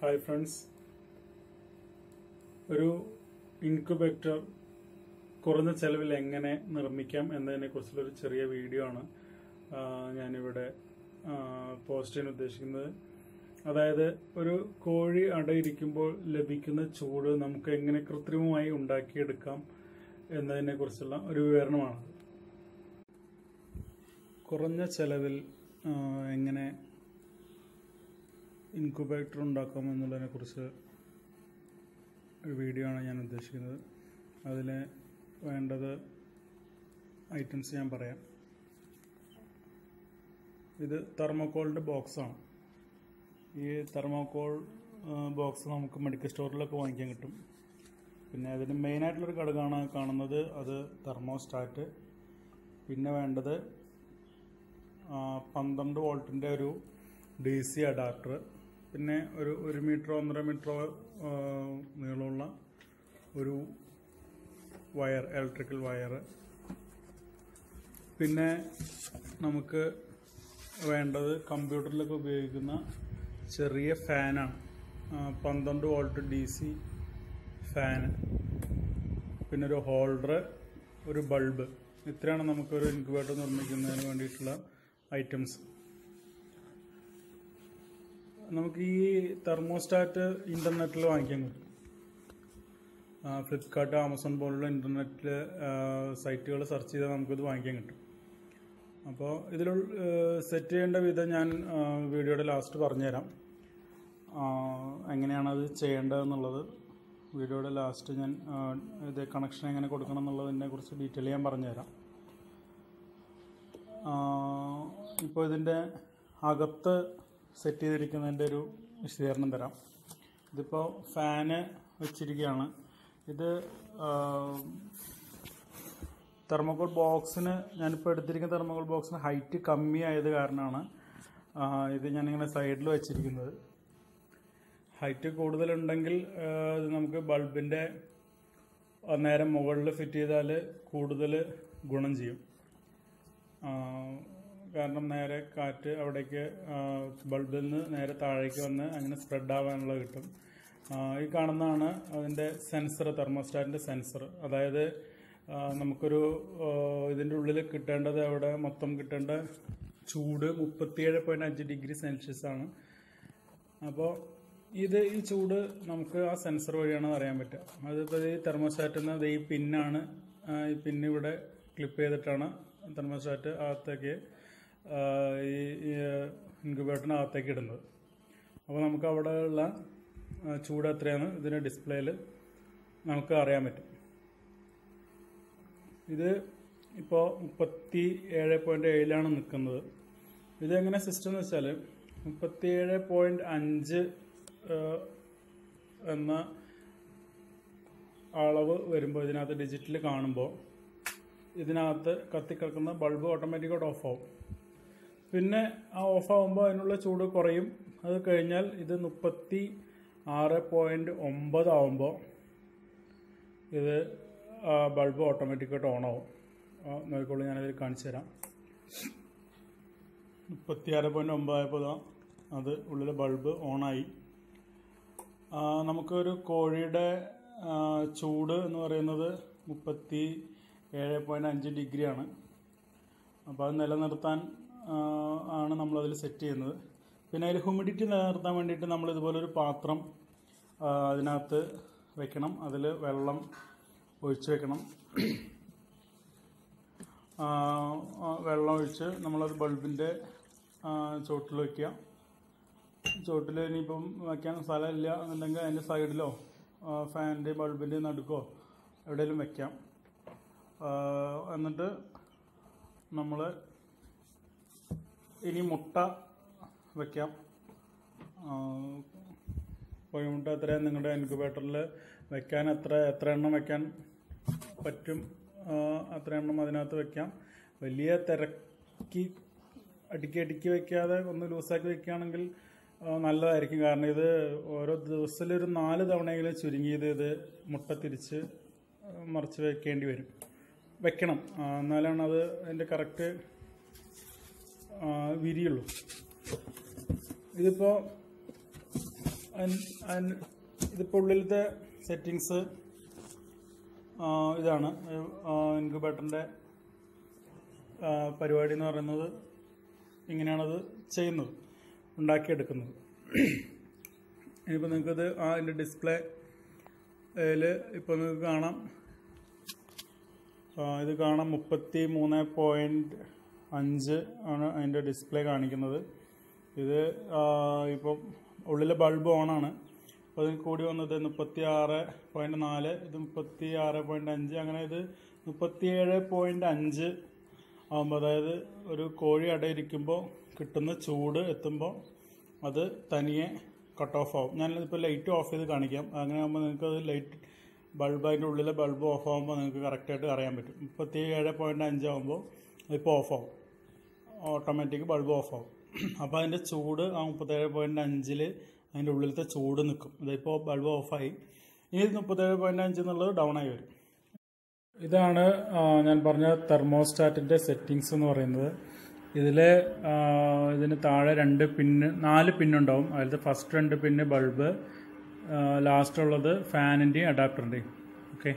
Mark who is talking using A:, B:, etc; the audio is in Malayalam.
A: ഹായ് ഫ്രണ്ട്സ് ഒരു ഇൻക്യുബേറ്റർ കുറഞ്ഞ ചെലവിൽ എങ്ങനെ നിർമ്മിക്കാം എന്നതിനെ കുറിച്ചുള്ളൊരു ചെറിയ വീഡിയോ ആണ് ഞാനിവിടെ പോസ്റ്റ് ചെയ്യാൻ ഉദ്ദേശിക്കുന്നത്. അതായത് ഒരു കോഴി അടയിരിക്കുമ്പോൾ ലഭിക്കുന്ന ചൂട് നമുക്ക് എങ്ങനെ കൃത്രിമമായി ഉണ്ടാക്കിയെടുക്കാം എന്നതിനെ കുറിച്ചുള്ള ഒരു വിവരണമാണ് കുറഞ്ഞ ചെലവിൽ എങ്ങനെ ഇൻക്യുബേറ്റർ ഉണ്ടാക്കാം എന്നുള്ളതിനെ കുറിച്ച് ഒരു വീഡിയോ ആണ് ഞാൻ ഉദ്ദേശിക്കുന്നത്. അതിന് വേണ്ടത് ഐറ്റംസ് ഞാൻ പറയാം. ഇത് തെർമോക്കോളിന്റെ ബോക്സാണ് ഈ തെർമോക്കോൾ ബോക്സ് നമുക്ക് മെഡിക്കൽ സ്റ്റോറിലൊക്കെ വാങ്ങിക്കാൻ കിട്ടും. പിന്നെ അതിന് മെയിനായിട്ടുള്ളൊരു ഘടകമാണ് കാണുന്നത്. അത് തെർമോസ്റ്റാറ്റ് പിന്നെ വേണ്ടത് പന്ത്രണ്ട് വോൾട്ടിന്റെ ഒരു ഡി സി അഡാപ്റ്റർ പിന്നെ ഒരു ഒരു മീറ്ററോ ഒന്നര മീറ്ററോ നീളമുള്ള ഒരു വയർ ഇലക്ട്രിക്കൽ വയർ. പിന്നെ നമുക്ക് വേണ്ടത് കമ്പ്യൂട്ടറിലൊക്കെ ഉപയോഗിക്കുന്ന ചെറിയ ഫാനാണ് പന്ത്രണ്ട് വോൾട്ട് ഡി സി ഫാന് പിന്നെ ഒരു ഹോൾഡർ ഒരു ബൾബ്. ഇത്രയാണ് നമുക്കൊരു ഇൻക്യുബേറ്റർ നിർമ്മിക്കുന്നതിന് വേണ്ടിയിട്ടുള്ള ഐറ്റംസ്. നമുക്ക് ഈ തെർമോസ്റ്റാറ്റ് ഇന്റർനെറ്റിൽ വാങ്ങിക്കാൻ കിട്ടും ഫ്ലിപ്കാർട്ട് ആമസോൺ പോലുള്ള ഇന്റർനെറ്റിൽ സൈറ്റുകൾ സെർച്ച് ചെയ്താൽ നമുക്കിത് വാങ്ങിക്കാൻ കിട്ടും. അപ്പോൾ ഇതിൽ സെറ്റ് ചെയ്യേണ്ട വിധം ഞാൻ വീഡിയോയുടെ ലാസ്റ്റ് പറഞ്ഞുതരാം. എങ്ങനെയാണ് അത് ചെയ്യേണ്ടതെന്നുള്ളത്. വീഡിയോയുടെ ലാസ്റ്റ് ഞാൻ ഇത് കണക്ഷൻ എങ്ങനെ കൊടുക്കണം എന്നുള്ളതിനെ കുറിച്ച് ഡീറ്റെയിൽ ഞാൻ പറഞ്ഞുതരാം. ഇപ്പോൾ ഇതിന്റെ അകത്ത് സെറ്റ് ചെയ്തിരിക്കുന്നതിന്റെ ഒരു വിശദീകരണം തരാം. ഇതിപ്പോൾ ഫാന് വെച്ചിരിക്കുകയാണ്. ഇത് തെർമോകോൾ ബോക്സിന് ഞാനിപ്പോൾ എടുത്തിരിക്കുന്ന തെർമോകോൾ ബോക്സിന് ഹൈറ്റ് കമ്മിയായത് കാരണമാണ് ആ, ഇത് ഞാനിങ്ങനെ സൈഡിൽ വെച്ചിരിക്കുന്നത്. ഹൈറ്റ് കൂടുതലുണ്ടെങ്കിൽ ഇത് നമുക്ക് ബൾബിന്റെ നേരെ മുകളിൽ ഫിറ്റ് ചെയ്താൽ കൂടുതൽ ഗുണം ചെയ്യും. കാരണം നേരെ കാറ്റ് അവിടേക്ക് ബൾബിൽ നിന്ന് നേരെ താഴേക്ക് വന്ന് അങ്ങനെ സ്പ്രെഡ് ആവാനുള്ള കിട്ടും. ഈ കാണുന്നതാണ് അതിന്റെ സെൻസർ തെർമോസ്റ്റാറ്റിന്റെ സെൻസർ അതായത് നമുക്കൊരു ഇതിന്റെ ഉള്ളിൽ കിട്ടേണ്ടത് അവിടെ മൊത്തം കിട്ടേണ്ട ചൂട് മുപ്പത്തിയേഴ് പോയിന്റ് അഞ്ച് ഡിഗ്രി സെൽഷ്യസ് ആണ്. അപ്പോൾ ഇത് ഈ ചൂട് നമുക്ക് ആ സെൻസർ വഴിയാണ് അറിയാൻ പറ്റുക. അതിപ്പോൾ ഈ തെർമോസ്റ്റാറ്റിൽ നിന്ന് ഈ പിന്നാണ് ഈ പിന്നിവിടെ ക്ലിപ്പ് ചെയ്തിട്ടാണ് തെർമോസ്റ്റാറ്റ് അകത്തേക്ക് ഈ ഇൻക്യുബേറ്ററിനകത്തേക്ക് ഇടുന്നത്. അപ്പോൾ നമുക്ക് അവിടെ ഉള്ള ചൂട് എത്രയാണ്? ഇതിന് ഡിസ്പ്ലേയിൽ നമുക്ക് അറിയാൻ പറ്റും. ഇത് ഇപ്പോൾ മുപ്പത്തി ഏഴ് പോയിന്റ് ഏഴിലാണ് നിൽക്കുന്നത്. ഇതെങ്ങനെ സിസ്റ്റം എന്ന് വെച്ചാൽ മുപ്പത്തി ഏഴ് പോയിന്റ് അഞ്ച് എന്ന അളവ് വരുമ്പോൾ ഇതിനകത്ത് ഡിജിറ്റൽ കാണുമ്പോൾ ഇതിനകത്ത് കത്തിക്കിടക്കുന്ന ബൾബ് ഓട്ടോമാറ്റിക്കായിട്ട് ഓഫ് ആവും. പിന്നെ ആ ഓഫാകുമ്പോൾ അതിനുള്ള ചൂട് കുറയും. അത് കഴിഞ്ഞാൽ ഇത് മുപ്പത്തി ആറ് പോയിന്റ് ഒമ്പതാവുമ്പോൾ ഇത് ബൾബ് ഓട്ടോമാറ്റിക്കായിട്ട് ഓൺ ആവും. നോക്കിക്കോളൂ ഞാനതിൽ കാണിച്ചു തരാം. മുപ്പത്തിയാറ് പോയിന്റ് ഒമ്പതായപ്പോൾ അത് ഉള്ളിലെ ബൾബ് ഓണായി നമുക്കൊരു കോഴിയുടെ ചൂട് എന്ന് പറയുന്നത് മുപ്പത്തി ഏഴ് പോയിന്റ് അഞ്ച് ഡിഗ്രിയാണ്. അപ്പോൾ അത് നിലനിർത്താൻ ആണ് നമ്മളതിൽ സെറ്റ് ചെയ്യുന്നത്. പിന്നെ അതിൽ ഹ്യൂമിഡിറ്റി നിലനിർത്താൻ വേണ്ടിയിട്ട് നമ്മൾ ഇതുപോലൊരു പാത്രം അതിനകത്ത് വെക്കണം. അതിൽ വെള്ളം ഒഴിച്ച് വെക്കണം. വെള്ളം ഒഴിച്ച് നമ്മളത് ബൾബിന്റെ ചോട്ടിൽ വയ്ക്കുക. ചോട്ടിൽ ഇനിയിപ്പം വയ്ക്കാൻ സ്ഥലമില്ല എന്നുണ്ടെങ്കിൽ അതിന്റെ സൈഡിലോ ഫാനിന്റെ ബൾബിന്റെ നടുക്കോ എവിടെയെങ്കിലും വയ്ക്കാം. എന്നിട്ട് നമ്മൾ ഇനി മുട്ട വെക്കാം. ആ, കോഴിമുട്ട എത്രയാണ് നിങ്ങളുടെ ഇൻക്യുബേറ്ററിൽ വെക്കാൻ എത്ര എത്ര എണ്ണം വെക്കാൻ പറ്റും? അത്ര എണ്ണം അതിനകത്ത് വെക്കാം? വലിയ തിരക്കി അടുക്കി അടുക്കി വെക്കാതെ ഒന്ന് ലൂസാക്കി വെക്കുകയാണെങ്കിൽ നല്ലതായിരിക്കും. കാരണം ഇത് ഓരോ ദിവസത്തിൽ ഒരു നാല് തവണയെങ്കിലും ചുരുങ്ങിയത് ഇത് മുട്ട തിരിച്ച് മറിച്ച് വെക്കേണ്ടി വരും. വെക്കണം. എന്നാലാണ് അത് അതിന്റെ കറക്റ്റ് വിരിയുള്ളൂ. ഇതിപ്പോൾ ഇതിപ്പോൾ ഉള്ളിലത്തെ സെറ്റിങ്സ് ഇതാണ്. ഇൻക്യുബേറ്ററിന്റെ പരിപാടി എന്ന് പറയുന്നത് ഇങ്ങനെയാണത് ചെയ്യുന്നത് ഉണ്ടാക്കിയെടുക്കുന്നത്. ഇനിയിപ്പോൾ നിങ്ങൾക്കത് അതിന്റെ ഡിസ്പ്ലേ ഇപ്പോൾ നിങ്ങൾക്ക് കാണാം. ഇത് കാണാം മുപ്പത്തി മൂന്ന് പോയിന്റ് അഞ്ച് ആണ് അതിന്റെ ഡിസ്പ്ലേ കാണിക്കുന്നത്. ഇത് ഇപ്പം ഉള്ളിലെ ബൾബ് ഓണാണ് അപ്പോൾ അതിന് കൂടി വന്നത് മുപ്പത്തി ആറ് പോയിന്റ് നാല് ഇത് മുപ്പത്തി ആറ് പോയിന്റ് അഞ്ച് അങ്ങനെ ഇത് മുപ്പത്തിയേഴ് പോയിന്റ് അഞ്ച് ആകുമ്പോൾ അതായത് ഒരു കോഴി അടയിരിക്കുമ്പോൾ കിട്ടുന്ന ചൂട് എത്തുമ്പോൾ അത് തനിയെ കട്ട് ഓഫ് ആവും. ഞാൻ ഇപ്പോൾ ലൈറ്റ് ഓഫ് ചെയ്ത് കാണിക്കാം. അങ്ങനെ ആകുമ്പോൾ നിങ്ങൾക്ക് അത് ലൈറ്റ് ബൾബ് അതിന്റെ ഉള്ളിലെ ബൾബ് ഓഫ് ആകുമ്പോൾ നിങ്ങൾക്ക് കറക്റ്റായിട്ട് അറിയാൻ പറ്റും. മുപ്പത്തി ഏഴ് പോയിന്റ് അഞ്ചാകുമ്പോൾ ഇപ്പോൾ ഓഫാവും ഓട്ടോമാറ്റിക് ബൾബ് ഓഫാവും അപ്പോൾ അതിന്റെ ചൂട് ആ മുപ്പത്തേഴ് പോയിന്റ് അഞ്ചിൽ അതിന്റെ ഉള്ളിലത്തെ ചൂട് നിൽക്കും. ഇതിപ്പോൾ ബൾബ് ഓഫായി ഇനി മുപ്പത്തേഴ് പോയിന്റ് അഞ്ച് എന്നുള്ളത് ഡൗൺ ആയി വരും. ഇതാണ് ഞാൻ പറഞ്ഞ തെർമോസ്റ്റാറ്റിന്റെ സെറ്റിങ്സ് എന്ന് പറയുന്നത്. ഇതിൽ ഇതിന് താഴെ രണ്ട് പിന്ന് നാല് പിന്നുണ്ടാവും അതിലത്തെ ഫസ്റ്റ് രണ്ട് പിന്ന് ബൾബ് ലാസ്റ്റ് ഉള്ളത് ഫാനിന്റെയും അഡാപ്റ്ററിന്റെയും ഓക്കെ